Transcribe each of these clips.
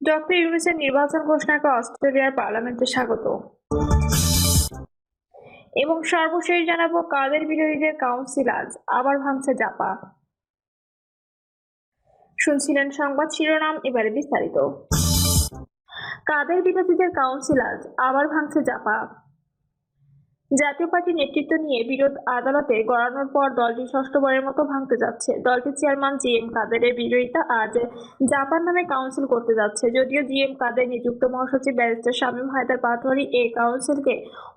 Doctor ইউনুসের নির্বাচন ঘোষণাকে অস্ট্রেলিয়ার পার্লামেন্টে স্বাগত। এবং সর্বশেষ জানাব কাদের বিরোধীদের কাউন্সিল আজ আবার ভাঙছে জাপা শুনছিলেন সংবাদ শিরোনাম, এবারে বিস্তারিত। কাদের বিরোধীদের কাউন্সিল আজ আবার ভাঙছে জাপা জাতীয় পার্টির নেতৃত্ব নিয়ে বিরোধ আদালতে গড়ানোর পর দলটি ষষ্ঠবারের মতো ভাঙতে যাচ্ছে। দলটির চেয়ারম্যান জি এম কাদেরের বিরোধিতা আজ জাপান নামে কাউন্সিল করতে যাচ্ছে। যদিও জি এম কাদের নিযুক্ত মহাসচিব ব্যারিস্টার শামীম হায়দার পাটোয়ারি এই কাউন্সিলকে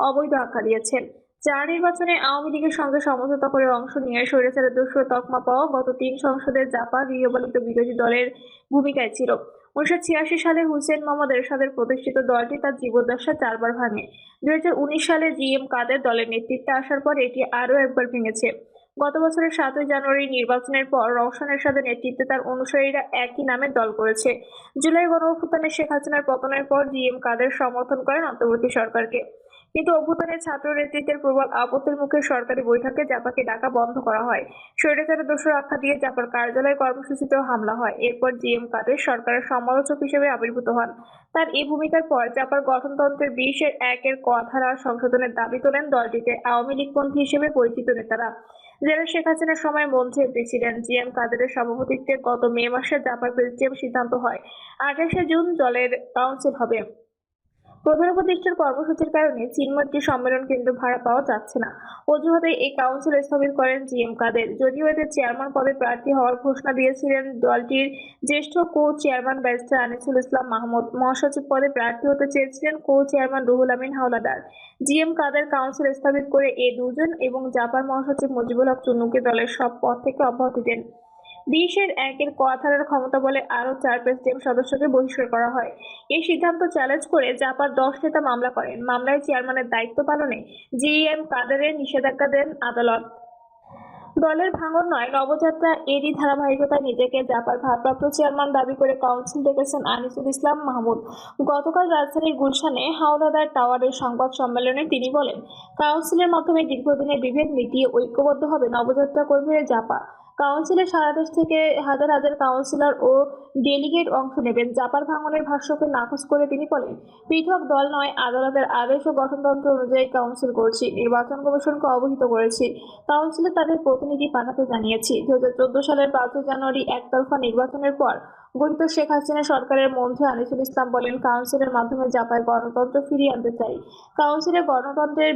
অবৈধ আখ্যা দিয়েছেন। চার নির্বাচনে আওয়ামী লীগের সঙ্গে সমঝোতা করে অংশ নিয়ে স্বৈরাচারের দুশো তকমা পাওয়া গত তিন সংসদের জাপা গৃহপালিত বিরোধী দলের ভূমিকায় ছিল। উনিশশো ছিয়াশি সালে হুসেন মোহাম্মদ এরশাদের প্রতিষ্ঠিত দলটি তার জীবদ্দশা চারবার ভাঙে। দুই হাজার উনিশ সালে জি এম কাদের দলের নেতৃত্বে আসার পর এটি আরও একবার ভেঙেছে। গত বছরের সাতই জানুয়ারি নির্বাচনের পর রওশন এরশাদের নেতৃত্বে তার অনুসারীরা একই নামে দল করেছে। জুলাই গণঅভ্যুত্থানে শেখ হাসিনার পতনের পর জি এম কাদের সমর্থন করেন অন্তর্বর্তী সরকারকে। কিন্তু অভ্যুত্থানের ছাত্র নেতৃত্বের প্রবল আপত্তির মুখে সরকারি বৈঠকে জাপাকে ডাকা বন্ধ করা হয়। স্বৈরাচারের দোষর আখ্যা দিয়ে জাপার কার্যালয় কর্মসূচিতেও হামলা হয়। এরপর জিএম কাদের সরকারের সমালোচক হিসেবে আবির্ভূত হন। তার এই ভূমিকার পর জাপার গঠনতন্ত্রের বিশের একের ক ধারা সংশোধনের দাবি তোলেন দলটিতে আওয়ামী লীগপন্থী হিসেবে পরিচিত নেতারা। যারা শেখ হাসিনার সময় মন্ত্রী ছিলেন জি এম কাদেরের সভাপতিত্বে গত মে মাসে জাপার প্রেসিডিয়াম সিদ্ধান্ত হয়। আঠাশে জুন দলের কাউন্সিল হবে। প্রধান উপদেষ্টার কর্মসূচির কারণে চীনমৈত্রী সম্মেলন কেন্দ্র ভাড়া পাওয়া যাচ্ছে না। অজুহাতে এই কাউন্সিল স্থগিত করেন জি এম কাদের। যদিও এতে চেয়ারম্যান পদে প্রার্থী হওয়ার ঘোষণা দিয়েছিলেন, দলটির জ্যেষ্ঠ co chairman barrister Anisul Islam Mahmud. মহাসচিব পদে প্রার্থী হতে চেয়েছিলেন co chairman Ruhul Amin Hawlader. G M Quader council স্থগিত করে এ দুজন এবং জাপার মহাসচিব মুজিবুল হক চুন্নুকে দলের সব পদ থেকে অব্যাহতি দেন। বিশের একের ক ধারার ক্ষমতা বলে আরও চার প্রেসিডেন্ট সদস্যকে বহিষ্কার করা হয়। এই সিদ্ধান্ত চ্যালেঞ্জ করে জাপার দশ নেতা মামলা করেন। মামলায় চেয়ারম্যানের দায়িত্ব পালনে জিএম কাদেরের নিষেধাজ্ঞা দেন আদালত। দলের ভাঙন নয়, নবযাত্রা এরই ধারাবাহিকতায় নিজেকে জাপার ভারপ্রাপ্ত চেয়ারম্যান দাবি করে কাউন্সিল ডেকেছেন আনিসুল ইসলাম মাহমুদ। গতকাল রাজধানীর গুলশানে হাওলাদার টাওয়ারের সংবাদ সম্মেলনে তিনি বলেন, কাউন্সিলের মাধ্যমে দীর্ঘদিনের বিভেদ মিটিয়ে ঐক্যবদ্ধ হবে নবযাত্রা করবে জাপা। কাউন্সিলে সারা দেশ থেকে হাজার হাজার কাউন্সিলর ও ডেলিগেট অংশ নেবেন। জাপার ভাঙনের ভাষ্যকে নাকচ করে তিনি বলেন, পৃথক দল নয়, আদালতের আদেশ ও গঠনতন্ত্র অনুযায়ী কাউন্সিল করছি, নির্বাচন কমিশনকে অবহিত করেছি। কাউন্সিলে তাদের প্রতিনিধি পাঠাতে জানিয়েছি। দু হাজার চোদ্দ সালের পাঁচই জানুয়ারি একতরফা নির্বাচনের পর গঠিত শেখ হাসিনা সরকারের মন্ত্রী আনিসুল ইসলাম বলেন, কাউন্সিলের মাধ্যমে জাপায় গণতন্ত্র ফিরিয়ে আনতে চাই। কাউন্সিলে গণতন্ত্রের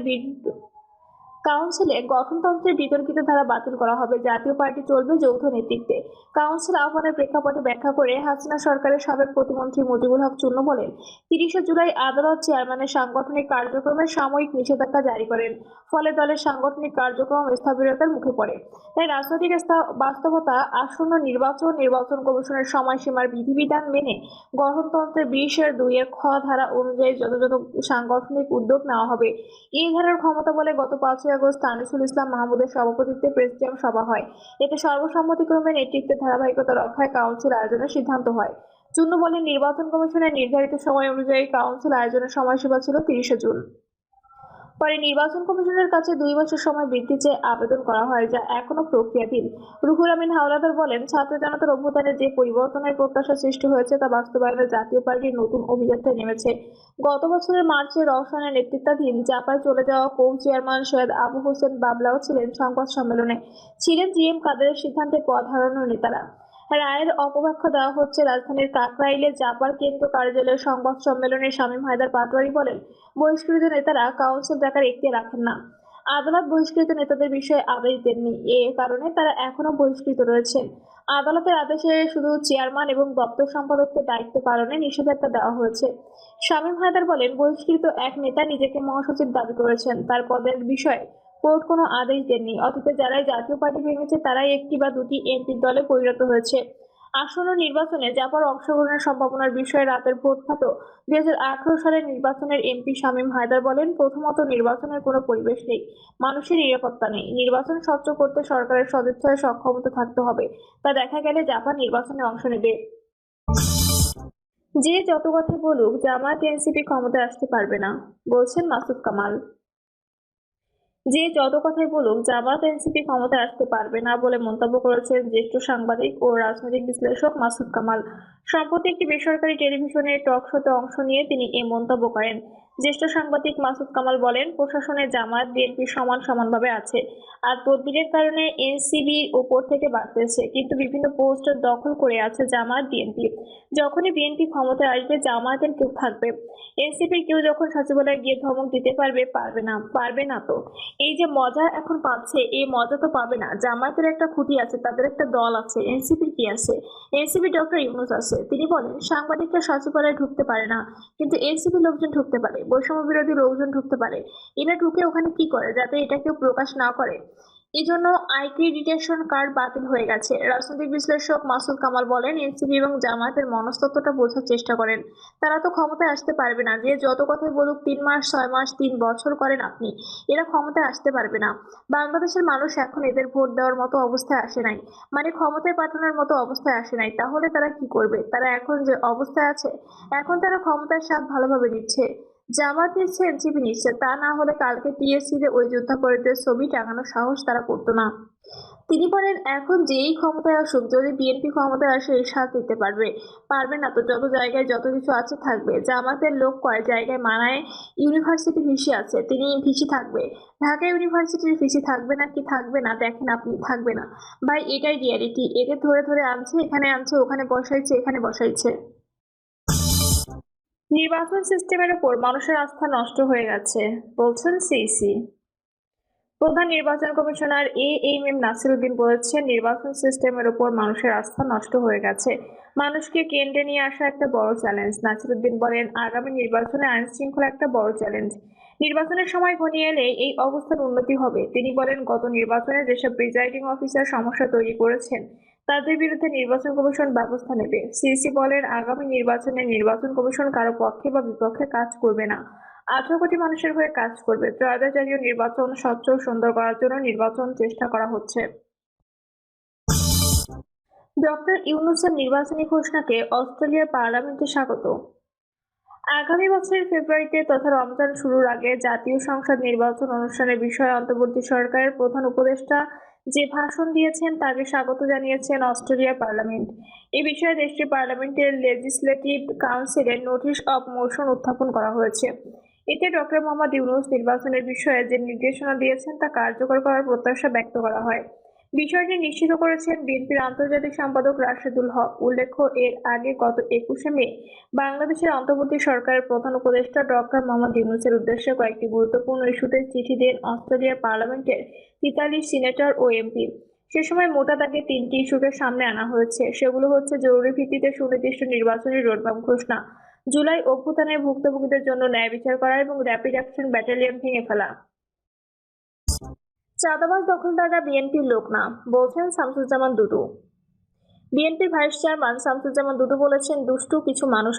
কাউন্সিলে গঠনতন্ত্রের বিতর্কিত ধারা বাতিল করা হবে। জাতীয় পার্টি চলবে যৌথ নেতৃত্বে। কাউন্সিল আহ্বানের প্রেক্ষাপটে ব্যাখ্যা করে হাসিনা সরকারের সাবেক প্রতিমন্ত্রী মুজিবুল হক চূর্ণ বলেন, তিরিশে জুলাই আদালত চেয়ারম্যানের সাংগঠনিক কার্যক্রমের সাময়িক নিষেধাজ্ঞা জারি করেন, ফলে দলের সাংগঠনিক কার্যক্রম স্থবিরতার মুখে পড়ে। তাই রাজনৈতিক বাস্তবতা, আসন্ন নির্বাচন নির্বাচন কমিশনের সময়সীমার বিধিবিধান মেনে গঠনতন্ত্রের বিশের দুইয়ের খ ধারা অনুযায়ী যথাযথ সাংগঠনিক উদ্যোগ নেওয়া হবে। এই ধারার ক্ষমতা বলে গত পাঁচই আগস্ট আনিসুল ইসলাম মাহমুদের সভাপতিত্বে প্রেসিডিয়াম সভা হয়। এতে সর্বসম্মতিক্রমে নেতৃত্বে ধারাবাহিকতা রক্ষায় কাউন্সিল আয়োজনের সিদ্ধান্ত হয়। চুন্নু বলেন, নির্বাচন কমিশনের নির্ধারিত সময় অনুযায়ী কাউন্সিল আয়োজনের সময়সীমা ছিল তিরিশে জুন। পরে নির্বাচন কমিশনের কাছে দুই বছর সময় বৃদ্ধি চেয়ে আবেদন করা হয়, যা এখনও প্রক্রিয়াধীন। রুহুল আমিন হাওলাদার বলেন, ছাত্র জনতার অভ্যুত্থানে যে পরিবর্তনের প্রত্যাশা সৃষ্টি হয়েছে তা বাস্তবায়নে জাতীয় পার্টির নতুন অভিযাত্রায় নেমেছে। গত বছরের মার্চে রওশনের নেতৃত্বাধীন জাপায় চলে যাওয়া কৌ চেয়ারম্যান সৈয়দ আবু হোসেন বাবলাও ছিলেন সংবাদ সম্মেলনে। ছিলেন জি এম কাদেরের সিদ্ধান্তে পদ হারানোর নেতারা। রায়ের অপব্যাখ্যা দেওয়া হচ্ছে। রাজধানীর কাকরাইলে জাপার কেন্দ্র কার্যালয়ের সংবাদ সম্মেলনে শামীম হায়দার পাটোয়ারি বলেন, বহিষ্কৃত নেতারা কাউন্সিল ডাকার একটি রাখেন না। আদালত বহিষ্কৃত নেতাদের বিষয়ে আদেশ দেননি। এ কারণে তারা এখনও বহিষ্কৃত রয়েছেন। আদালতের আদেশে শুধু চেয়ারম্যান এবং দপ্তর সম্পাদককে দায়িত্ব পালনে নিষেধাজ্ঞা দেওয়া হয়েছে। শামীম হায়দার বলেন, বহিষ্কৃত এক নেতা নিজেকে মহাসচিব দাবি করেছেন। তার পদের বিষয়ে কোর্ট কোনো আদেশ দেননি। অতীতে যারাই জাতীয় পার্টি ভেঙেছে, তারাই একটি বা দুটি এমপির দলে পরিণত হয়েছে। আসন্ন নির্বাচনে জাপার অংশগ্রহণের সম্ভাবনার বিষয়ে রাতের ভোট খাত। দুই হাজার আঠারো সালের নির্বাচনের এমপি শামীম হায়দার বলেন, প্রথমত নির্বাচনের কোনো পরিবেশ নেই, মানুষের নিরাপত্তা নেই। নির্বাচন স্বচ্ছ করতে সরকারের সদিচ্ছায় সক্ষমতা থাকতে হবে। তা দেখা গেলে জাপান নির্বাচনে অংশ নেবে। যে যত কথা বলুক জামায়াত এনসিপি ক্ষমতায় আসতে পারবে না, বলছেন মাসুদ কামাল। যে যত কথাই বলুক, জামাত এনসিপি ক্ষমতায় আসতে পারবে না বলে মন্তব্য করেছেন জ্যেষ্ঠ সাংবাদিক ও রাজনৈতিক বিশ্লেষক মাসুদ কামাল। সম্প্রতি একটি বেসরকারি টেলিভিশনের টক শোতে অংশ নিয়ে তিনি এ মন্তব্য করেন। জ্যেষ্ঠ সাংবাদিক মাসুদ কামাল বলেন, প্রশাসনে জামায়াত বিএনপি সমান সমানভাবে আছে আর তদবিরের কারণে এনসিবির ওপর থেকে বাড়তেছে। কিন্তু বিভিন্ন পোস্ট দখল করে আছে জামায়াত বিএনপি। যখনই বিএনপি ক্ষমতায় আসবে, জামায়াতের কেউ থাকবে। এনসিপির কেউ যখন সচিবালয়ে গিয়ে ধমক দিতে পারবে পারবে না পারবে না তো। এই যে মজা এখন পাচ্ছে, এই মজা তো পাবে না। জামায়াতের একটা খুঁটি আছে, তাদের একটা দল আছে, এনসিপির কি আছে? এনসিপি ডক্টর ইউনুস আছে। তিনি বলেন, সাংবাদিকরা সচিবালয়ে ঢুকতে পারে না, কিন্তু এনসিপি লোকজন ঢুকতে পারে। বৈষম্য বিরোধী লোকজন ঢুকতে পারে। এরা ঢুকে ওখানে কি করে যাতে এটা কেউ প্রকাশ না করে? এই জন্য আইক্রেডিটেশন কার্ড বাতিল হয়ে গেছে। রাজনৈতিক বিশ্লেষক মাসুদ কামাল বলেন, এনসিপি এবং জামায়াতের মনস্তত্ত্বটা বোঝার চেষ্টা করেন। তারা তো ক্ষমতায় আসতে পারবে না যে যত কথাই বলুক, তিন মাস, ছয় মাস, তিন বছর করেন আপনি। এরা ক্ষমতায় আসতে পারবে না। বাংলাদেশের মানুষ এখন এদের ভোট দেওয়ার মতো অবস্থায় আসে নাই। মানে ক্ষমতায় পাঠানোর মতো অবস্থায় আসে নাই। তাহলে তারা কি করবে? তারা এখন যে অবস্থায় আছে, এখন তারা ক্ষমতার স্বাদ ভালোভাবে নিচ্ছে। জামাত এনসিপি নিচ্ছে তা না হলে কালকে টিএসসিতে ওই যুদ্ধাপরাধীদের ছবি টাঙানোর সাহস তারা করতো না। তিনি বলেন, এখন যেই ক্ষমতায় আসুক, যদি বিএনপি ক্ষমতায় আসে, এই সাথ দিতে পারবে। পারবে না তো যত জায়গায় যত কিছু আছে থাকবে। জামাতের লোক কয় জায়গায় মানায়, ইউনিভার্সিটি ভিসি আছে, তিনি ভিসি থাকবে। ঢাকা ইউনিভার্সিটির ভিসি থাকবে না কি থাকবে না, দেখেন আপনি, থাকবে না। ভাই, এটাই রিয়ালিটি এদের ধরে ধরে আনছে, এখানে আনছে, ওখানে বসাইছে, এখানে বসাইছে। নির্বাচন সিস্টেমের উপর মানুষের আস্থা নষ্ট হয়ে গেছে, বলছেন সিসি প্রধান নির্বাচন commissioner A M M Nasiruddin বলেছেন, নির্বাচন সিস্টেমের উপর মানুষের আস্থা নষ্ট হয়ে গেছে। মানুষকে কেন্দ্রে নিয়ে আসা একটা বড় চ্যালেঞ্জ। নাসিরুদ্দিন বলেন, আগামী নির্বাচনে আইন শৃঙ্খলা একটা বড় চ্যালেঞ্জ। নির্বাচনের সময় ঘনিয়ে এলে এই অবস্থার উন্নতি হবে। তিনি বলেন, গত নির্বাচনে যেসব প্রিজাইডিং অফিসার সমস্যা তৈরি করেছেন তাদের বিরুদ্ধে নির্বাচন কমিশন ব্যবস্থা নেবে। সিসি বলেন, আগামী নির্বাচনে নির্বাচন কমিশন কারও পক্ষে বা বিপক্ষে কাজ করবে না। আঠারো কোটি মানুষের হয়ে কাজ করবে। ত্রয়োদশ জাতীয় নির্বাচন স্বচ্ছ সুন্দর করার জন্য নির্বাচন চেষ্টা করা হচ্ছে। ডক্টর ইউনুসের নির্বাচনী ঘোষণাকে অস্ট্রেলিয়ার পার্লামেন্টে স্বাগত। আগামী বছরের ফেব্রুয়ারিতে তথা রমজান শুরুর আগে জাতীয় সংসদ নির্বাচন অনুষ্ঠানের বিষয়ে অন্তর্বর্তী সরকারের প্রধান উপদেষ্টা যে ভাষণ দিয়েছেন তাকে স্বাগত জানিয়েছেন অস্ট্রেলিয়ার পার্লামেন্ট। এ বিষয়ে দেশটির পার্লামেন্টের লেজিসলেটিভ কাউন্সিলের নোটিশ অব মোশন উত্থাপন করা হয়েছে। এতে ডক্টর মোহাম্মদ ইউনুস নির্বাচনের বিষয়ে যে নির্দেশনা দিয়েছেন তা কার্যকর করার প্রত্যাশা ব্যক্ত করা হয়। বিষয়টি নিশ্চিত করেছেন বিএনপির আন্তর্জাতিক সম্পাদক রাশেদুল হক। উল্লেখ্য, এর আগে গত একুশে মে বাংলাদেশের অন্তর্বর্তী সরকারের প্রধান উপদেষ্টা ডক্টর মোহাম্মদ ইউনুসের উদ্দেশ্যে কয়েকটি গুরুত্বপূর্ণ ইস্যুতে চিঠি দেন অস্ট্রেলিয়ার পার্লামেন্টের তেতাল্লিশ সিনেটর ও এমপি। সে সময় মোটা তাকে তিনটি ইস্যুকে সামনে আনা হয়েছে। সেগুলো হচ্ছে জরুরি ভিত্তিতে সুনির্দিষ্ট নির্বাচনী রোডম্যাপ ঘোষণা, জুলাই অভ্যুত্থানের ভুক্তভোগীদের জন্য ন্যায় বিচার করা এবং র্যাপিড অ্যাকশন ব্যাটালিয়ন ভেঙে ফেলা। চাঁদাবাজ দখলদাররা বিএনপির লোক না, বলছেন শামসুজ্জামান দুদু। বিএনপির ভাইস চেয়ারম্যান শামসুজ্জামান দুদু বলেছেন, দুষ্টু কিছু মানুষ